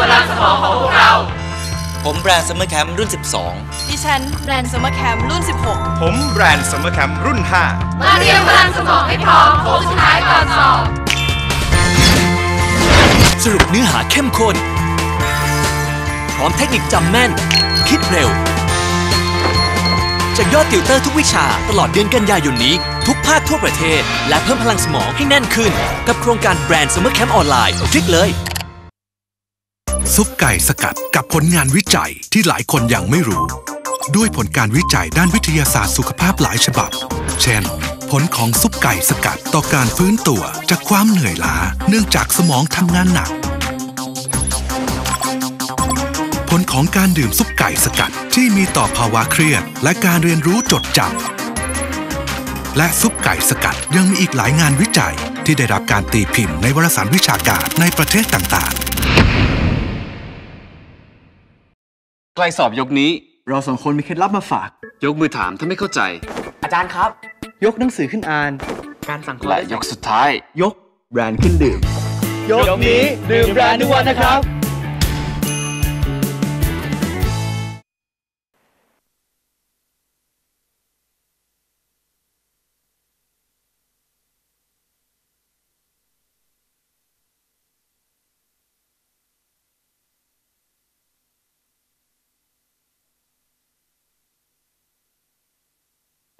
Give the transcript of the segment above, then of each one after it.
พลังสมองของพวกเรา ผมแบรนด์ซัมเมอร์แคมป์รุ่นดิฉันแบรนด์ซัมเมอร์แคมรุ่น 16 ผมแบรนด์ซัมเมอร์แคมป์รุ่นมาเตรียมพลังสมองให้พร้อมโค้งสุดท้ายก่อนสอบสรุปเนื้อหาเข้มข้น พร้อมเทคนิคจำแม่น คิดเร็ว จากยอดติวเตอร์ทุกวิชาตลอดเดือนกันยายนนี้ ทุกภาคทั่วประเทศ และเพิ่มพลังสมองให้แน่นขึ้น กับโครงการแบรนด์ Summer Camp ออนไลน์ คลิกเลย ซุปไก่สกัดกับผลงานวิจัยที่หลายคนยังไม่รู้ ด้วยผลการวิจัยด้านวิทยาศาสตร์สุขภาพหลายฉบับ เช่น ผลของซุปไก่สกัดต่อการฟื้นตัวจากความเหนื่อยล้าเนื่องจากสมองทำงานหนัก ผลของการดื่มซุปไก่สกัดที่มีต่อภาวะเครียด และการเรียนรู้จดจำและซุปไก่สกัดยังมีอีกหลายงานวิจัยที่ได้รับการตีพิมพ์ในวารสารวิชาการในประเทศต่างๆ ล้สอบยกนี้ เราสองคนมีเคล็ดลับมาฝาก ยกมือถามถ้าไม่เข้าใจ อาจารย์ครับ ยกหนังสือขึ้นอ่าน การสั่งข้อและยกสุดท้าย ยกแบรนด์ขึ้นดื่ม ยกนี้ดื่มแบรนด์ทุกวันนะครับ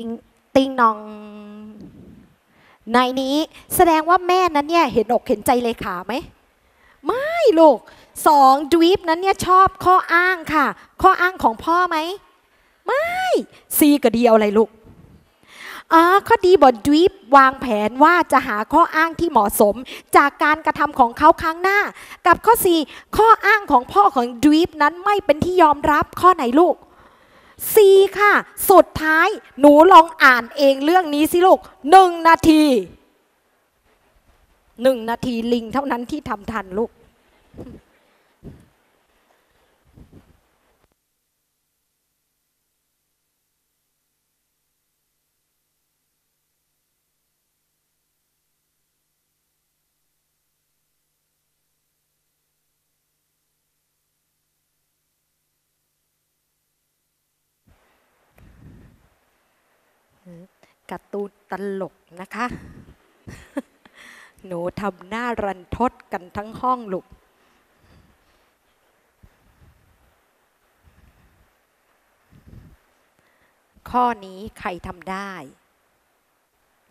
ติงติงนองในนี้แสดงว่าแม่นั้นเนี่ยเห็นอกเห็นใจเลขาไหม ไม่ลูกสองดวีฟนั้นเนี่ยชอบข้ออ้างค่ะ ข้ออ้างของพ่อไหม ไม่ซีก็เดียวอะไรลูกอ๋อข้อดีบอดดวีฟวางแผนว่าจะหาข้ออ้างที่เหมาะสม จากการกระทำของเขาครั้งหน้า กับข้อ 4 ข้ออ้างของพ่อของดวีฟนั้นไม่เป็นที่ยอมรับข้อไหนลูก C ค่ะ สุดท้ายหนูลองอ่านเองเรื่องนี้สิลูกหนึ่งนาทีหนึ่งนาทีลิงเท่านั้นที่ทำทันลูก การ์ตูนตลกนะคะ หนูทำหน้ารันทดกันทั้งห้องลูกข้อนี้ใครทำได้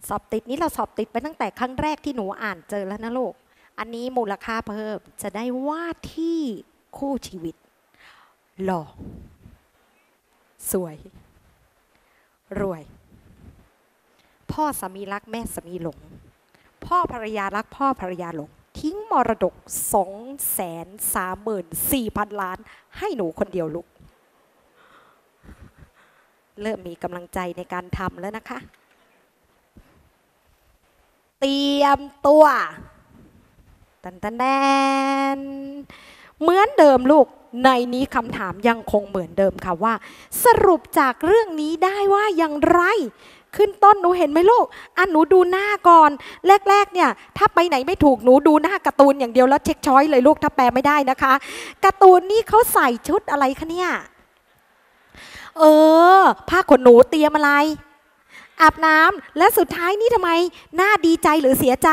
สอบติดนี้เราสอบติดไปตั้งแต่ครั้งแรกที่หนูอ่านเจอแล้วนะลูก อันนี้มูลค่าเพิ่มจะได้ว่าที่คู่ชีวิต หล่อ สวย รวย พ่อสามีรักแม่สามีหลง พ่อภรรยารักพ่อภรรยาหลง ทิ้งมรดกสองแสนสามหมื่นสี่พันล้าน ให้หนูคนเดียวลูก เริ่มมีกำลังใจในการทำแล้วนะคะ เตรียมตัวตันตันแดนเหมือนเดิมลูกในนี้คำถามยังคงเหมือนเดิมค่ะว่า สรุปจากเรื่องนี้ได้ว่าอย่างไร ขึ้นต้นหนูเห็นไหมลูกอะหนูดูหน้าก่อน แรกๆเนี่ย ถ้าไปไหนไม่ถูกหนูดูหน้าการ์ตูนอย่างเดียวแล้วเช็คช้อยเลยลูกถ้าแปลไม่ได้นะคะการ์ตูนนี่เขาใส่ชุดอะไรคะเนี่ยเออ ผ้าขนหนูเตรียมอะไร อาบน้ำและสุดท้ายนี่ทำไม หน้าดีใจหรือเสียใจ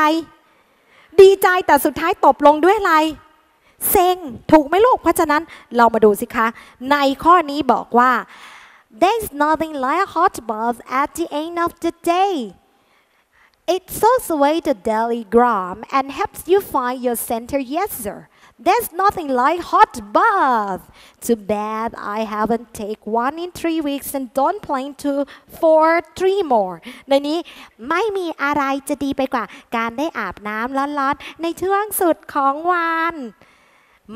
ดีใจแต่สุดท้ายตบลงด้วยอะไรเซ็งถูกไหมลูกเพราะฉะนั้นเรามาดูสิคะ ในข้อนี้บอกว่า There's nothing like a hot bath at the end of the day. It soaks away the daily grime and helps you find your center. Yes, sir. There's nothing like hot bath. Too bad I haven't take one in three weeks and don't plan to for three more. ในนี้ไม่มีอะไรจะดีไปกว่า การได้อาบน้ำร้อนๆ ในช่วงสุดของวัน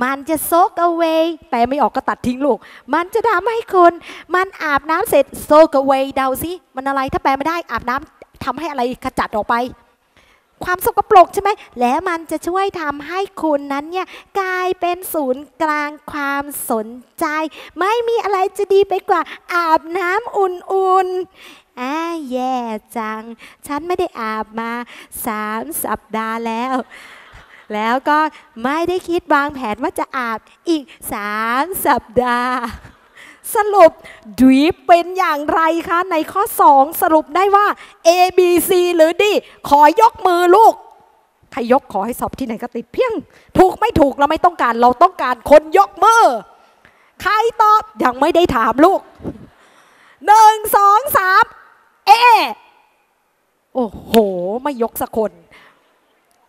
มันจะ soak away แปลไม่ออกก็ตัดทิ้งลูก มันจะทำให้คุณมันอาบน้ำเสร็จ soak away เดาสิ มันอะไรถ้าแปลไม่ได้อาบน้ำทำให้อะไรขจัดออกไป ความสกปรกใช่ไหม แล้วมันจะช่วยทำให้คุณนั้นเนี่ยกลายเป็นศูนย์กลางความสนใจ ไม่มีอะไรจะดีไปกว่า อาบน้ำอุ่นๆอ่าแย่จัง ฉันไม่ได้อาบมาสามสัปดาห์แล้ว แล้วก็ไม่ได้คิดวางแผนว่าจะอาบอีก 3 สัปดาห์ สรุปดวีปเป็นอย่างไรคะ ในข้อ 2 สรุปได้ว่า A B C หรือ D ขอยกมือลูก ใครยกขอให้สอบที่ไหนก็ติดเพียง ถูกไม่ถูกเราไม่ต้องการเราต้องการคนยกมือ ใครตอบ ยังไม่ได้ถามลูกหนึ่งสองสามเอโอ้โห ไม่ยกสักคน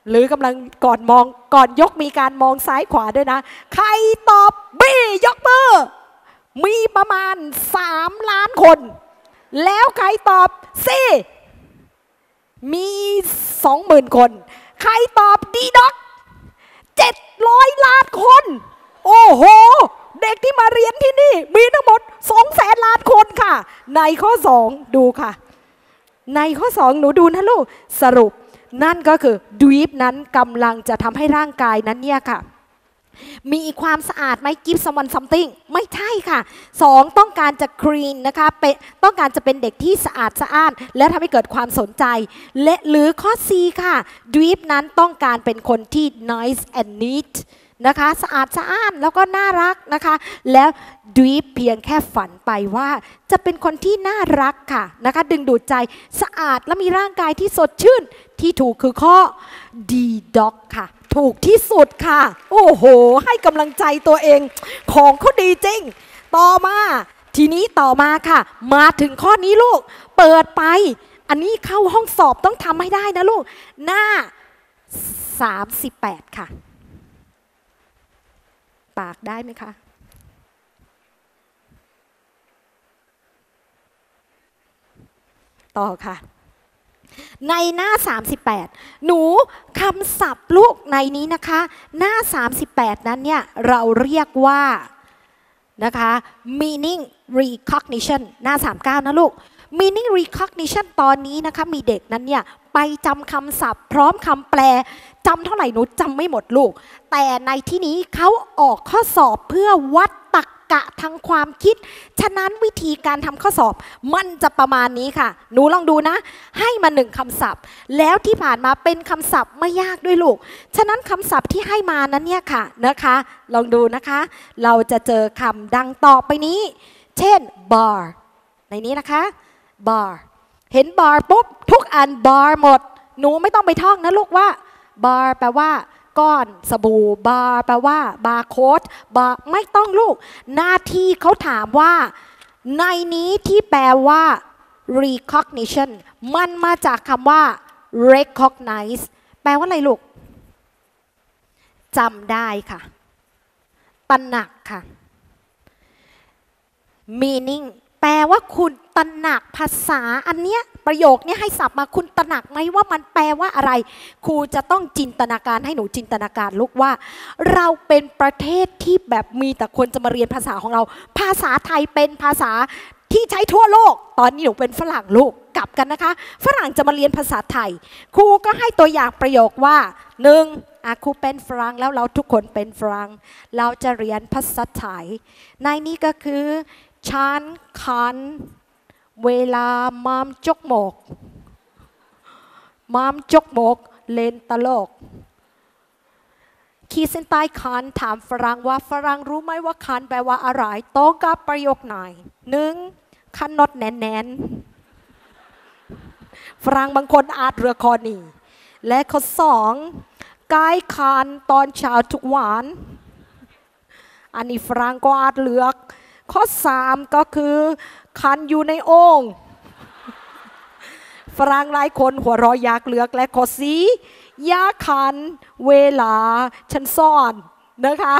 หรือกำลังก่อนมองก่อนยกมีการมองซ้ายขวาด้วยนะ ใครตอบบียกมือ มีประมาณ3ล้านคน แล้วใครตอบซีมี20,000คน ใครตอบดีด็อก700ล้านคน โอ้โห เด็กที่มาเรียนที่นี่ มีทั้งหมด2แสนล้านคนค่ะ ในข้อ2ดูค่ะ ในข้อ2หนูดูนะลูก สรุป นั่นก็คือดวีปนั้นกำลังจะทำให้ร่างกายนั้นเนี่ยค่ะ มีความสะอาดไหมกิฟต์สมันซัมติงไม่ใช่ค่ะสองต้องการจะคลีนนะคะเป็นต้องการจะเป็นเด็กที่สะอาดสะอ้าน และทำให้เกิดความสนใจ และหรือข้อ C ค่ะดวีปนั้นต้องการเป็นคนที่ nice and neat นะคะสะอาดสะอ้านแล้วก็น่ารักนะคะ แล้วดวีปเพียงแค่ฝันไปว่า จะเป็นคนที่น่ารักค่ะนะคะ ดึงดูดใจสะอาดและมีร่างกายที่สดชื่น ที่ถูกคือข้อ D dog ค่ะ ถูกที่สุดค่ะ โอ้โห ให้กำลังใจตัวเอง ของเขาดีจริง ต่อมา ทีนี้ต่อมาค่ะ มาถึงข้อนี้ลูก เปิดไป อันนี้เข้าห้องสอบต้องทำให้ได้นะลูก หน้า 38 ค่ะ ปากได้ไหมคะต่อค่ะ ในหน้า 38 หนูคำศัพท์ลูกในนี้นะคะ หน้า 38 นั้นเนี่ย เราเรียกว่านะคะ meaning recognition หน้า 39 นะลูก meaning recognition ตอนนี้นะคะ มีเด็กนั้นเนี่ย ไปจำคำศัพท์ พร้อมคำแปลจำเท่าไหร่หนูจำไม่หมดลูก แต่ในที่นี้เขาออกข้อสอบเพื่อวัด กะทางความคิด ฉะนั้นวิธีการทำข้อสอบมันจะประมาณนี้ค่ะ หนูลองดูนะ ให้มาหนึ่งคำศัพท์ แล้วที่ผ่านมาเป็นคำศัพท์ไม่ยากด้วยลูก ฉะนั้นคำศัพท์ที่ให้มานั้นเนี่ยค่ะนะคะ ลองดูนะคะ เราจะเจอคำดังต่อไปนี้ เช่น bar ในนี้นะคะ bar เห็น bar ปุ๊บทุกอัน bar หมด หนูไม่ต้องไปท่องนะลูกว่า bar แปลว่า ก้อนสบู่ bar แปลว่าบาร์โค้ด bar ไม่ต้องลูก หน้าที่เขาถามว่า ในนี้ที่แปลว่า recognition มันมาจากคำว่า recognize แปลว่าอะไรลูกจำได้ค่ะตระหนักค่ะ meaning ว่าคุณตระหนักภาษาอันเนี้ยประโยคนี้ให้สับมาคุณตระหนักไหมว่ามันแปลว่าอะไร ครูจะต้องจินตนาการให้หนูจินตนาการลูกว่า เราเป็นประเทศที่แบบมีแต่คนจะมาเรียนภาษาของเรา ภาษาไทยเป็นภาษาที่ใช้ทั่วโลก ตอนนี้หนูเป็นฝรั่งลูกกลับกันนะคะ ฝรั่งจะมาเรียนภาษาไทย ครูก็ให้ตัวอย่างประโยคว่าหนึ่งอาครูเป็นฝรั่งแล้วเราทุกคนเป็นฝรั่งเราจะเรียนภาษาไทย ในนี้ก็คือ ฉันคันเวลามามจกหมก มามจกหมก เลนตลก ขีดเส้นใต้คันถามฝรั่งว่าฝรั่งรู้ไหมว่าคันแปลว่าอะไรโต้องกับประโยคไหนหนึ่งคันนดแน่นแน่นๆฝรั่งบางคนอาจเรือคอนีและข้อสองกายคันตอนเช้าทุกวัน อันนี้ฝรั่งก็อาจเลือก ข้อสามก็คือ คันอยู่ในโอ่งฝรั่งหลายคนหัวเรอยอยากเลือกและข้อสียาคัน เวลา ฉันซ่อนนะคะ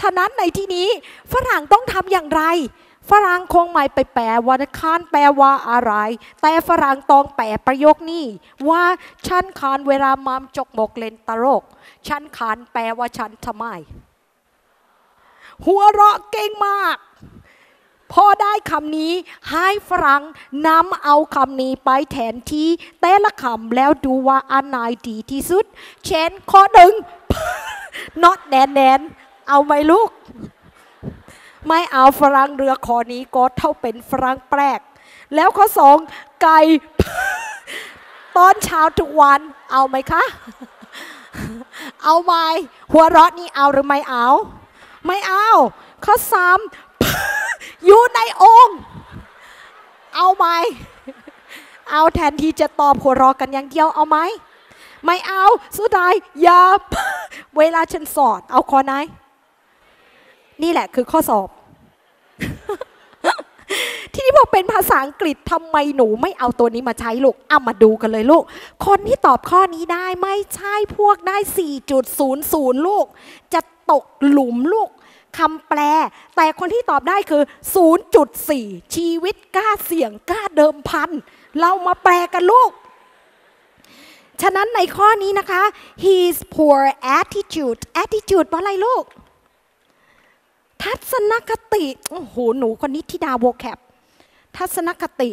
ฉะนั้นในที่นี้ฝรั่งต้องทำอย่างไร ฝรั่งคงไม่ไปแปลว่าคันแปลว่าอะไร แต่ฝรั่งต้องแปลประโยคนี้ว่าฉันคันเวลามามจกหมกเลนตลกฉันคันแปลว่าฉันทำไม หัวเราะเก่งมาก พอได้คำนี้ให้ฝรั่งนำเอาคำนี้ไปแทนที่แต่ละคำแล้วดูว่าอันไหนดีที่สุด เช่นข้อหนึ่ง not แนนแนนเอาไหมลูก ไม่เอาฝรั่งเรือคอนี้ก็เท่าเป็นฝรั่งแปลก แล้วข้อสองไก่ตอนเช้าทุกวันเอาไหมคะ เอาไหมหัวเราะนี่เอาหรือไม่เอา ไม่เอาข้อสาม อยู่ในองค์ เอาไหม เอาแทนที่จะตอบหัวเราะกันอย่างเดียวเอาไหม ไม่เอาสุดท้ายอย่าเวลาฉันสอนเอาข้อไหน นี่แหละคือข้อสอบ ที่นี้พอเป็นภาษาอังกฤษทำไมหนูไม่เอาตัวนี้มาใช้ลูกเอามาดูกันเลยลูก คนที่ตอบข้อนี้ได้ไม่ใช่พวกได้ 4.00 ลูก จะตกหลุมลูก คำแปล แต่คนที่ตอบได้คือ 0.4 ชีวิตกล้าเสี่ยงกล้าเดิมพัน เรามาแปลกันลูก ฉะนั้นในข้อนี้นะคะ his poor attitude attitude เพราอะไรลูก ทัศนคติ โอ้โห หนูคนนี้ที่ดาวโวแคปทัศนคติ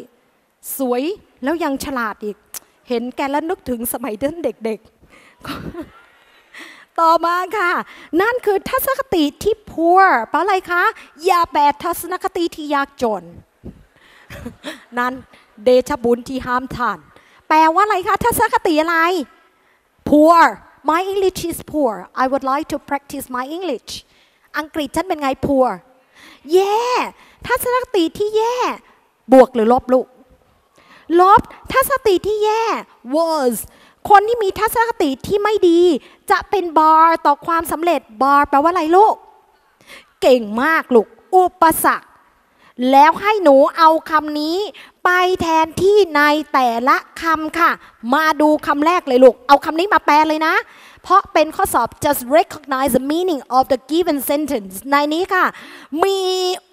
สวยแล้วยังฉลาดอีก เห็นแกแล้วนึกถึงสมัยเดินเด็กๆ ต่อมาค่ะ นั่นคือทัศนคติที่ poor เพราะอะไรคะ อย่าแบดทัศนคติที่ยากจน นั่นเดชบุญที่ห้ามทาน แปลว่าอะไรคะ ทัศนคติอะไร poor my English is poor I would like to practice my English อังกฤษฉันเป็นไง poor แย่ทัศนคติที่แย่ บวกหรือลบลูกลบทัศนคติที่แย่ was คนที่มีทัศนคติที่ไม่ดี จะเป็นบาร์ต่อความสำเร็จบาร์แปลว่าอะไรลูก เก่งมากลูก อุปสรรค แล้วให้หนูเอาคำนี้ ไปแทนที่ในแต่ละคำค่ะ มาดูคำแรกเลยลูก เอาคำนี้มาแปลเลยนะ เพราะเป็นข้อสอบ just recognize the meaning of the given sentence ในนี้ค่ะ มี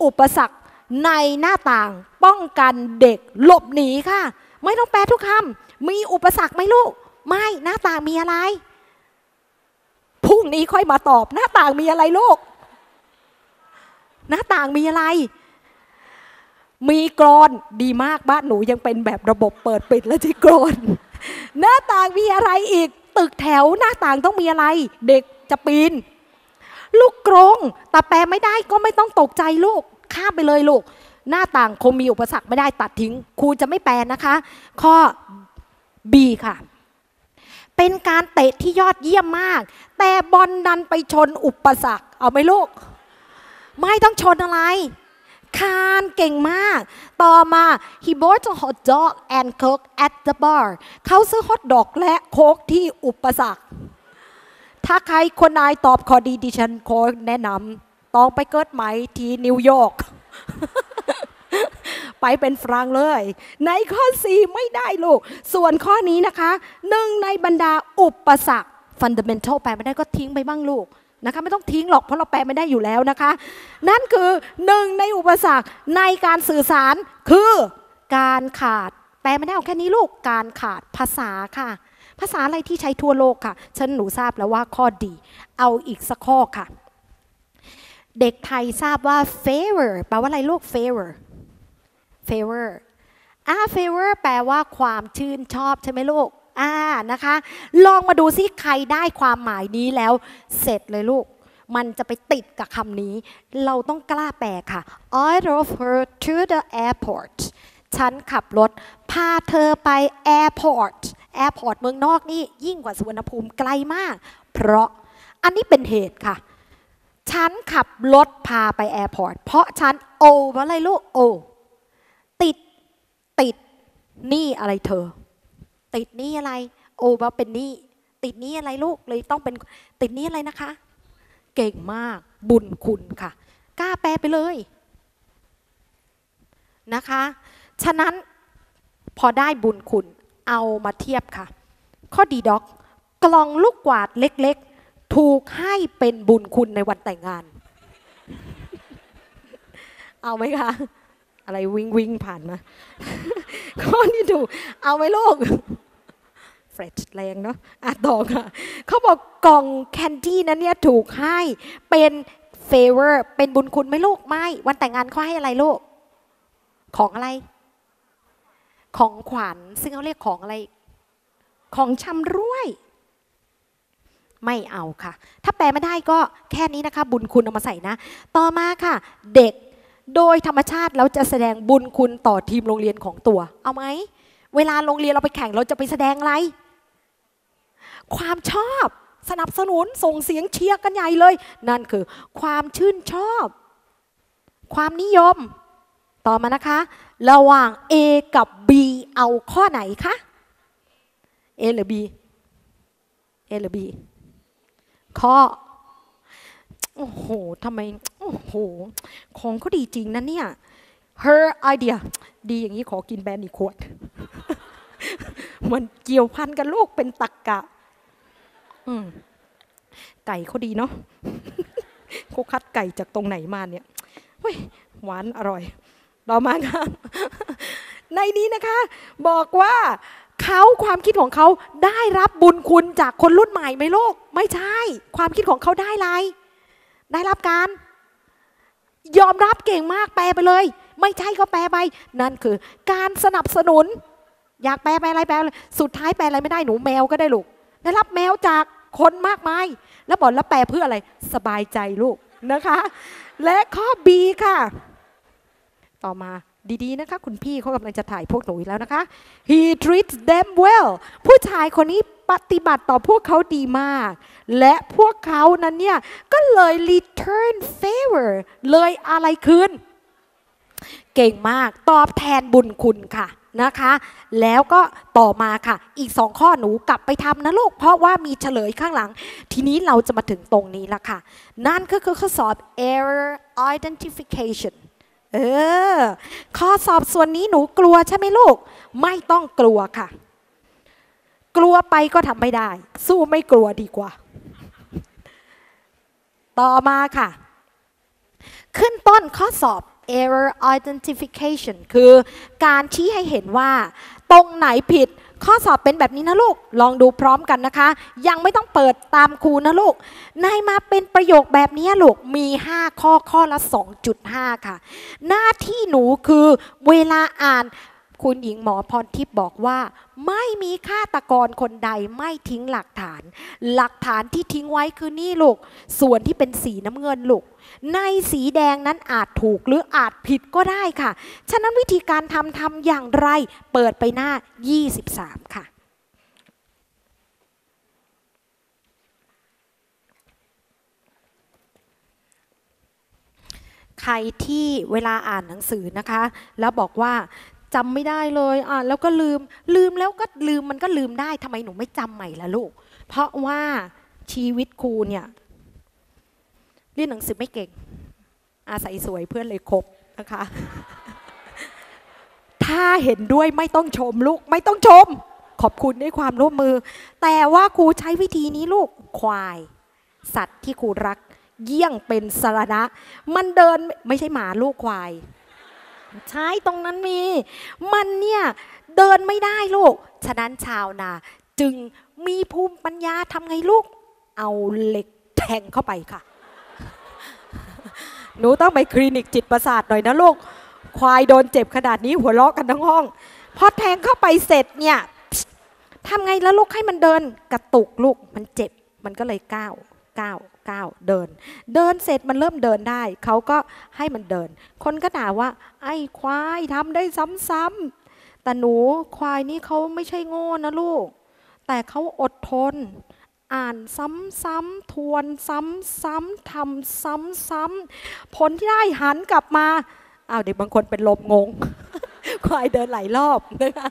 อุปสรรคในหน้าต่างป้องกันเด็กหลบหนีค่ะ ไม่ต้องแปลทุกคำมีอุปสรรคไหมลูก ไม่หน้าต่างมีอะไรพรุ่งนี้ค่อยมาตอบ หน้าต่างมีอะไรลูกหน้าต่างมีอะไร มีกรอนดีมากบ้านหนูยังเป็นแบบระบบเปิดปิดและที่กรอนหน้าต่างมีอะไรอีก ตึกแถวหน้าต่างต้องมีอะไร เด็กจะปีน ลูกกรงแต่แปลไม่ได้ก็ไม่ต้องตกใจลูก ข้ามไปเลยลูก หน้าต่างคงมีอุปสรรคไม่ได้ตัดทิ้งครูจะไม่แปลนะคะ ข้อ B ค่ะ เป็นการเตะที่ยอดเยี่ยมมาก แต่บอลดันไปชนอุปสรรค เอาไหมลูก ไม่ต้องชนอะไร คานเก่งมาก ต่อมา he bought a hot dog and coke at the bar เขาซื้อฮอทดอกและโค้กที่อุปสรรค ถ้าใครคนนายตอบขอดีดิฉันขอแนะนำต้องไปเกิดใหม่ที่นิวยอร์ก ไปเป็นฝรั่งเลย ในข้อ4ไม่ได้ลูก ส่วนข้อนี้นะคะหนึ่งในบรรดาอุปสรรค fundamental แปลไม่ได้ก็ทิ้งไปบ้างลูกนะคะไม่ต้องทิ้งหรอกเพราะเราแปลไม่ได้อยู่แล้วนะคะ นั่นคือหนึ่งในอุปสรรคในการสื่อสารคือการขาด แปลไม่ได้เอาแค่นี้ลูกการขาดภาษาค่ะ ภาษาอะไรที่ใช้ทั่วโลกค่ะ ฉันหนูทราบแล้วว่าข้อดี เอาอีกสักข้อค่ะ เด็กไทยทราบว่า favor แปลว่าอะไรลูก favor favor อ่า favor แปลว่าความชื่นชอบใช่ไหมลูกอ่านะคะ ลองมาดูซิใครได้ความหมายนี้แล้ว เสร็จเลยลูก มันจะไปติดกับคำนี้ เราต้องกล้าแปลค่ะ I drove her to the airport ฉันขับรถ พาเธอไป airport airport เมืองนอกนี่ยิ่งกว่าสุวรรณภูมิไกลมาก เพราะอันนี้เป็นเหตุค่ะ ฉันขับรถพาไปแอร์พอร์ตเพราะฉันโอว่าอะไรลูกโอ ติดหนี้อะไรเธอ ติดหนี้อะไร โอว่าเป็นหนี้ติดหนี้อะไรลูกเลยต้องเป็นติดหนี้อะไรนะคะ เก่งมากบุญคุณค่ะ กล้าแปลไปเลยนะคะ ฉะนั้นพอได้บุญคุณเอามาเทียบค่ะ ข้อดีด็อกกล่องลูกกวาดเล็กๆ ถูกให้เป็นบุญคุณในวันแต่งงาน เอาไหมคะ อะไรวิ่งวิ่งผ่านมาข้อนี้ถูกเอาไหมลูกเฟรชแรงเนาะอะต่อค่ะเขาบอกกล่องแคนดี้นั้นเนี่ยถูกให้เป็นเฟเวอร์เป็นบุญคุณไหมลูกไม่วันแต่งงานเขาให้อะไรลูก ของอะไร ของขวัญซึ่งเขาเรียกของอะไร ของชำร่วยไม่เอาค่ะ ถ้าแปลไม่ได้ก็แค่นี้นะคะ บุญคุณเอามาใส่นะ ต่อมาค่ะ เด็ก โดยธรรมชาติเราจะแสดงบุญคุณต่อทีมโรงเรียนของตัว เอาไหม เวลาโรงเรียนเราไปแข่งเราจะไปแสดงอะไร ความชอบสนับสนุนส่งเสียงเชียร์กันใหญ่เลย นั่นคือ ความชื่นชอบ ความนิยม ต่อมานะคะ ระหว่าง A กับ B เอาข้อไหนคะ A หรือ B A หรือ B ข้อ โอ้โหทำไม โอ้โห ของเขาดีจริงนะเนี่ย her idea ดีอย่างนี้ขอกินแบรนด์อีกขวด มันเกี่ยวพันกันลูกเป็นตักกะ อืมไก่เขาดีเนาะเขาคัดไก่จากตรงไหนมาเนี่ยหวานอร่อยต่อมาค่ะในนี้นะคะ บอกว่าเขาความคิดของเขาได้รับบุญคุณจากคนรุ่นใหม่ไหมลูกไม่ใช่ ความคิดของเขาได้ไร ได้รับการ ยอมรับเก่งมากแปลไปเลย ไม่ใช่ก็แปลไป นั่นคือ การสนับสนุน อยากแปลไปอะไรแปลเลยสุดท้ายแปลอะไรไม่ได้หนูแมวก็ได้ลูกได้รับแมวจากคนมากมาย แล้วบอกแล้วแปลเพื่ออะไรสบายใจลูกนะคะ และข้อ B ค่ะ ต่อมา ดีๆนะคะ คุณพี่เขากำลังจะถ่ายพวกหนูอีกแล้วนะคะ he treats them well ผู้ชายคนนี้ปฏิบัติต่อพวกเขาดีมาก และพวกเขานั้นเนี่ย ก็เลย return favor เลยอะไรคืน เก่งมากตอบแทนบุญคุณค่ะนะคะ แล้วก็ต่อมาค่ะ อีกสองข้อหนูกลับไปทำนะลูก เพราะว่ามีเฉลยข้างหลัง ทีนี้เราจะมาถึงตรงนี้ละค่ะ นั่นก็คือข้อสอบ error identification เออ ข้อสอบส่วนนี้หนูกลัวใช่ไหมลูก ไม่ต้องกลัวค่ะ กลัวไปก็ทำไม่ได้ สู้ไม่กลัวดีกว่า ต่อมาค่ะ ขึ้นต้นข้อสอบ error identification คือการชี้ให้เห็นว่า ตรงไหนผิดข้อสอบเป็นแบบนี้นะลูก ลองดูพร้อมกันนะคะ ยังไม่ต้องเปิดตามครูนะลูก นายมาเป็นประโยคแบบนี้ลูก มี 5 ข้อข้อละ 2.5 ค่ะ หน้าที่หนูคือเวลาอ่าน คุณหญิงหมอพรทิพย์บอกว่า ไม่มีฆาตกรคนใดไม่ทิ้งหลักฐาน หลักฐานที่ทิ้งไว้คือนี่ลูก ส่วนที่เป็นสีน้ำเงินลูก ในสีแดงนั้นอาจถูกหรืออาจผิดก็ได้ค่ะ ฉะนั้นวิธีการทำทำอย่างไร เปิดไปหน้า 23 ค่ะใครที่เวลาอ่านหนังสือนะคะ แล้วบอกว่า จำไม่ได้เลยอ่าแล้วก็ลืมลืมแล้วก็ลืมมันก็ลืมได้ทำไมหนูไม่จำใหม่ล่ะลูก เพราะว่าชีวิตครูเนี่ยเรียนหนังสือไม่เก่ง อาศัยสวยเพื่อนเลยคบนะคะ ถ้าเห็นด้วยไม่ต้องชมลูกไม่ต้องชม ขอบคุณในความร่วมมือ แต่ว่าครูใช้วิธีนี้ลูกควาย สัตว์ที่ครูรัก เยี่ยงเป็นสารณะมันเดินไม่ใช่หมาลูกควาย ใช่ตรงนั้นมี มันเนี่ยเดินไม่ได้ลูก ฉะนั้นชาวนาจึงมีภูมิปัญญาทำไงลูก เอาเหล็กแทงเข้าไปค่ะ หนูต้องไปคลินิกจิตประสาทหน่อยนะลูก ควายโดนเจ็บขนาดนี้หัวเราะกันทั้งห้อง พอแทงเข้าไปเสร็จเนี่ยทำไงแล้วลูกให้มันเดินกระตุกลูกมันเจ็บ มันก็เลยก้าวก้าว ก้าวเดิน เดินเสร็จมันเริ่มเดินได้ เขาก็ให้มันเดิน คนก็ด่าว่า ไอ้ควายทำได้ซ้ำๆแต่หนูควายนี่เขาไม่ใช่โง่นะลูก แต่เขาอดทน อ่านซ้ำๆทวนซ้ำๆทำซ้ำๆผลที่ได้หันกลับมาอ้าวเด็กบางคนเป็นลมงง ควายเดินหลายรอบนะคะ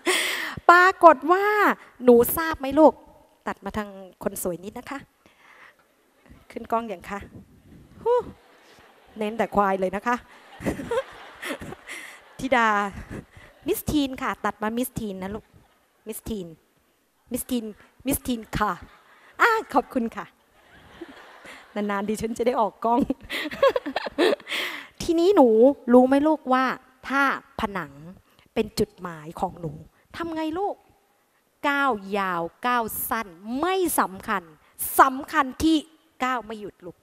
ปรากฏว่าหนูทราบไหมลูก ตัดมาทางคนสวยนิดนะคะ ขึ้นกล้องอย่างคะเน้นแต่ควายเลยนะคะธิดา มิสทีนค่ะ ตัดมามิสทีนนะลูก มิสทีน มิสทีน มิสทีนค่ะอ่าขอบคุณค่ะ นานๆดิฉันจะได้ออกกล้อง ทีนี้หนูรู้ไหมลูกว่า ถ้าผนังเป็นจุดหมายของหนูทำไงลูกก้าวยาวก้าวสั้นไม่สำคัญสำคัญที่ ก้าวไม่หยุดลูก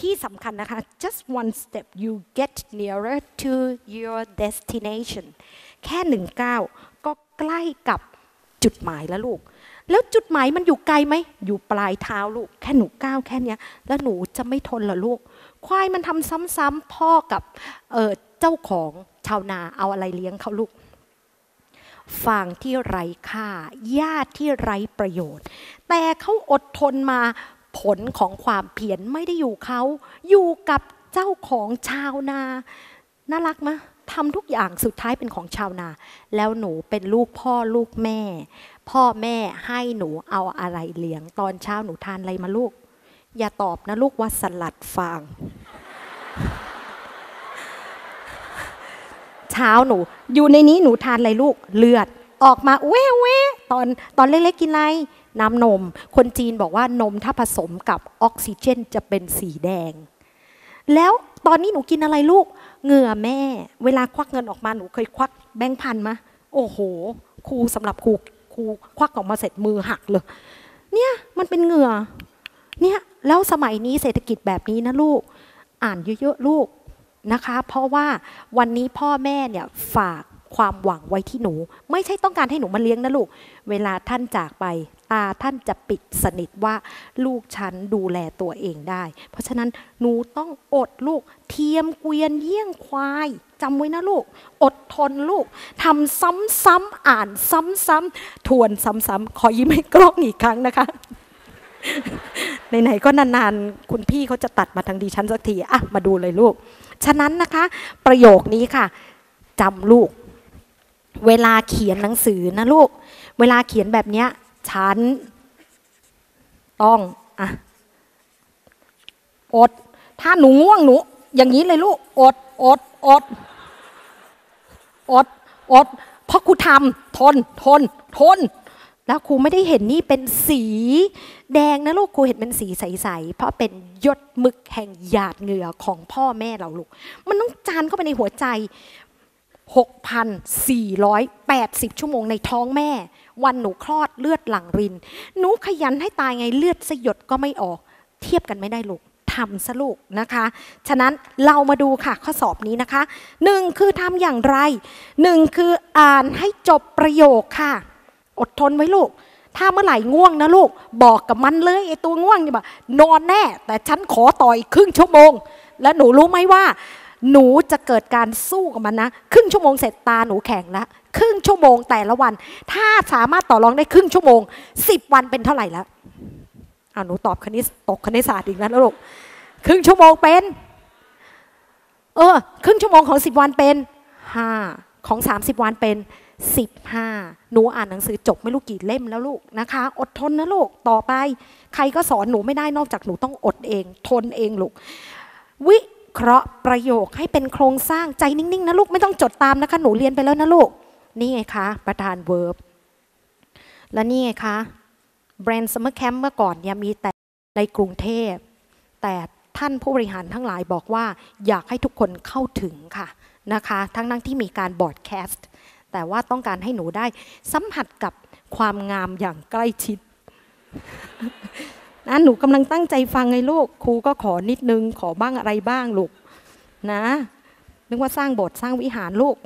ที่สำคัญนะคะ just one step you get nearer to your destination แค่หนึ่งก้าวก็ใกล้กับจุดหมายแล้วลูก แล้วจุดหมายมันอยู่ไกลไหม อยู่ปลายเท้าลูก แค่หนูก้าวแค่เนี้ยแล้วหนูจะไม่ทนเหรอลูก ควายมันทำซ้ำๆพ่อกับเออเจ้าของชาวนาเอาอะไรเลี้ยงเขาลูกฟางที่ไร้ค่าหญ้าที่ไร้ประโยชน์ แต่เขาอดทนมา ผลของความเพียรไม่ได้อยู่เขา อยู่กับเจ้าของชาวนา น่ารักมะทำทุกอย่างสุดท้ายเป็นของชาวนา แล้วหนูเป็นลูกพ่อลูกแม่ พ่อแม่ให้หนูเอาอะไรเลี้ยง ตอนเช้าหนูทานอะไรมาลูก อย่าตอบนะลูกว่าสลัดฟาง เช้าหนู อยู่ในนี้หนูทานอะไรลูกเลือดออกมาเว้เว้ตอนตอนเล็กๆกินอะไร น้ำนม คนจีนบอกว่านมถ้าผสมกับออกซิเจนจะเป็นสีแดง แล้วตอนนี้หนูกินอะไรลูก เหงื่อแม่ เวลาควักเงินออกมาหนูเคยควักแบงค์พันมะโอ้โห ครูสำหรับครูครูควักออกมาเสร็จมือหักเลย เนี่ยมันเป็นเหงื่อ เนี่ยแล้วสมัยนี้เศรษฐกิจแบบนี้นะลูก อ่านเยอะๆลูกนะคะ เพราะว่าวันนี้พ่อแม่เนี่ยฝาก ความหวังไว้ที่หนู ไม่ใช่ต้องการให้หนูมาเลี้ยงนะลูก เวลาท่านจากไป ตาท่านจะปิดสนิทว่าลูกฉันดูแลตัวเองได้ เพราะฉะนั้นหนูต้องอดลูก เทียมเกวียนเยี่ยงควายจำไว้นะลูก อดทนลูกทำซ้ำๆอ่านซ้ำๆทวนซ้ำๆขอยิ้มให้กล้องอีกครั้งนะคะไหนๆก็นานๆ คุณพี่เขาจะตัดมาทางดิฉันสักที อะ มาดูเลยลูก ฉะนั้นนะคะ ประโยคนี้ค่ะจำลูก เวลาเขียนหนังสือนะลูก เวลาเขียนแบบเนี้ยฉันต้องอะอด ถ้าหนูง่วงหนู อย่างนี้เลยลูก อด อด อด อด อด เพราะครูทำทน ทน ทน แล้วครูไม่ได้เห็นนี่เป็นสีแดงนะลูกครูเห็นเป็นสีใสๆ เพราะเป็นยดมึกแห่งหยาดเหงื่อของพ่อแม่เราลูก มันต้องจานเข้าไปในหัวใจ 6,480 ชั่วโมงในท้องแม่ วันหนูคลอดเลือดหลั่งริน หนูขยันให้ตายไงเลือดสยดก็ไม่ออก เทียบกันไม่ได้ลูกทำซะลูกนะคะ ฉะนั้นเรามาดูค่ะข้อสอบนี้นะคะหนึ่งคือทำอย่างไรหนึ่งคืออ่านให้จบประโยคค่ะ อดทนไว้ลูก ถ้าเมื่อไหร่ง่วงนะลูก บอกกับมันเลยไอ้ตัวง่วงนี่บอกนอนแน่ แต่ฉันขอต่อยครึ่งชั่วโมง แล้วหนูรู้ไหมว่า หนูจะเกิดการสู้กับมันนะ ครึ่งชั่วโมงเสร็จตาหนูแข็งแล้วครึ่งชั่วโมงแต่ละวัน ถ้าสามารถต่อรองได้ครึ่งชั่วโมงสิบวันเป็นเท่าไหร่แล้วอาหนูตอบคณิตตกคณิตศาสตร์อีกแล้วลูกครึ่งชั่วโมงเป็น เออ ครึ่งชั่วโมงของสิบวันเป็นห้าของสามสิบวันเป็นสิบห้าหนูอ่านหนังสือจบไม่รู้กี่เล่มแล้วลูกนะคะ อดทนนะลูกต่อไป ใครก็สอนหนูไม่ได้นอกจากหนูต้องอดเอง ทนเองลูกวิ เคราะห์ประโยคให้เป็นโครงสร้างใจนิ่งๆนะลูกไม่ต้องจดตามนะคะ หนูเรียนไปแล้วนะลูก นี่ไงคะ ประธานเวิร์บและนี่ไงคะแบรนด์ซัมเมอร์แคมป์เมื่อก่อนเนี่ยมีแต่ในกรุงเทพ แต่ท่านผู้บริหารทั้งหลายบอกว่าอยากให้ทุกคนเข้าถึงค่ะนะคะ ทั้งนั้นที่มีการบอดแคสต์แต่ว่าต้องการให้หนูได้สัมผัสกับความงามอย่างใกล้ชิด นะหนูกำลังตั้งใจฟังไงลูกครูก็ขอนิดนึงขอบ้างอะไรบ้างลูกนะนึกว่าสร้างโบสถ์สร้างวิหารลูก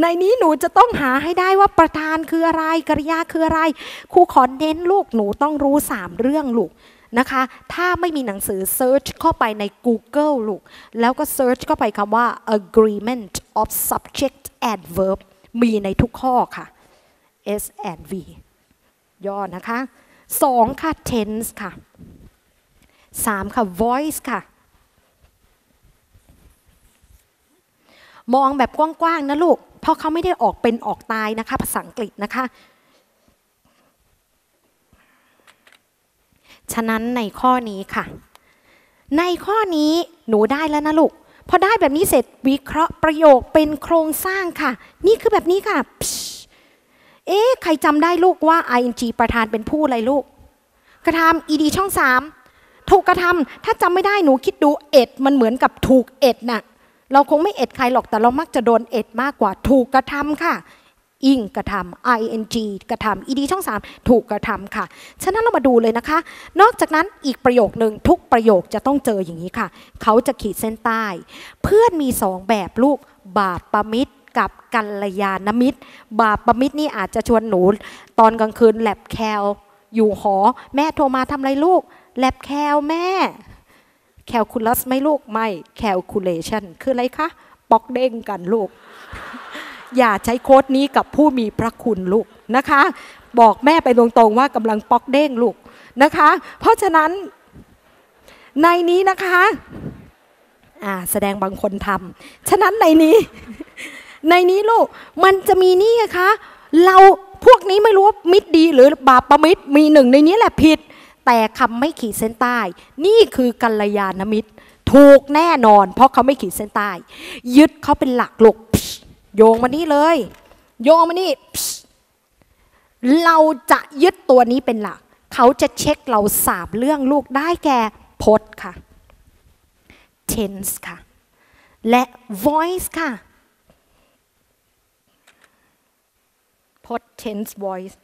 ในนี้หนูจะต้องหาให้ได้ว่าประธานคืออะไรกริยาคืออะไร ครูขอเน้นลูกหนูต้องรู้สามเรื่องลูกนะคะ ถ้าไม่มีหนังสือ search เข้าไปใน Google ลูก แล้วก็ search เข้าไปคำว่า agreement of subject and verb มีในทุกข้อค่ะ S and V ย่อนะคะสองค่ะ tense ค่ะสามค่ะ voice ค่ะ มองแบบกว้างๆนะลูก เพราะเขาไม่ได้ออกเป็นออกตายนะคะ ภาษาอังกฤษนะคะ ฉะนั้นในข้อนี้ค่ะ ในข้อนี้หนูได้แล้วนะลูก พอได้แบบนี้เสร็จวิเคราะห์ประโยคเป็นโครงสร้างค่ะ นี่คือแบบนี้ค่ะ เอ๊ะใครจำได้ลูกว่า ing ประธานเป็นผู้อะไรลูก กระทำ ed ช่องสามถูกกระทำถ้าจำไม่ได้หนูคิดดูเอ็ดมันเหมือนกับถูกเอ็ดน่ะเราคงไม่เอ็ดใครหรอกแต่เรามักจะโดนเอ็ดมากกว่า ถูกกระทำค่ะอิงกระทำ ing กระทำ ed ช่อง 3 ถูกกระทำค่ะ ฉะนั้นเรามาดูเลยนะคะ นอกจากนั้นอีกประโยคหนึ่งทุกประโยคจะต้องเจออย่างนี้ค่ะ เขาจะขีดเส้นใต้ เพื่อนมีสองแบบลูก บาปประมิตร กับกัลยาณมิตร บาปมิตรนี่อาจจะชวนหนู ตอนกลางคืนแลบแคลอยู่หอ แม่โทรมาทำอะไรลูกแลบแคลแม่แคลคูลัสไหม่ลูกไม่แคลคูเลชันคืออะไรคะปอกเด้งกันลูก อย่าใช้โค้ดนี้กับผู้มีพระคุณลูกนะคะ บอกแม่ไปตรงๆว่ากำลังปอกเด้งลูกนะคะ เพราะฉะนั้นในนี้นะคะ อ่า แสดงบางคนทำฉะนั้นในนี้ ในนี้ลูกมันจะมีนี่ไงคะ เราพวกนี้ไม่รู้ว่ามิตรดีหรือบาปประมิตรมีหนึ่งในนี้แหละผิด แต่คำไม่ขีดเส้นใต้ นี่คือกัลยาณมิตร ถูกแน่นอน เพราะเขาไม่ขีดเส้นใต้ ยึดเขาเป็นหลักลูกโยงมานี่เลย โยงมานี่เราจะยึดตัวนี้เป็นหลัก เขาจะเช็คเราสามเรื่องลูกได้แก่พจน์ค่ะ tense ค่ะ และ voice ค่ะ พจน์ tense voice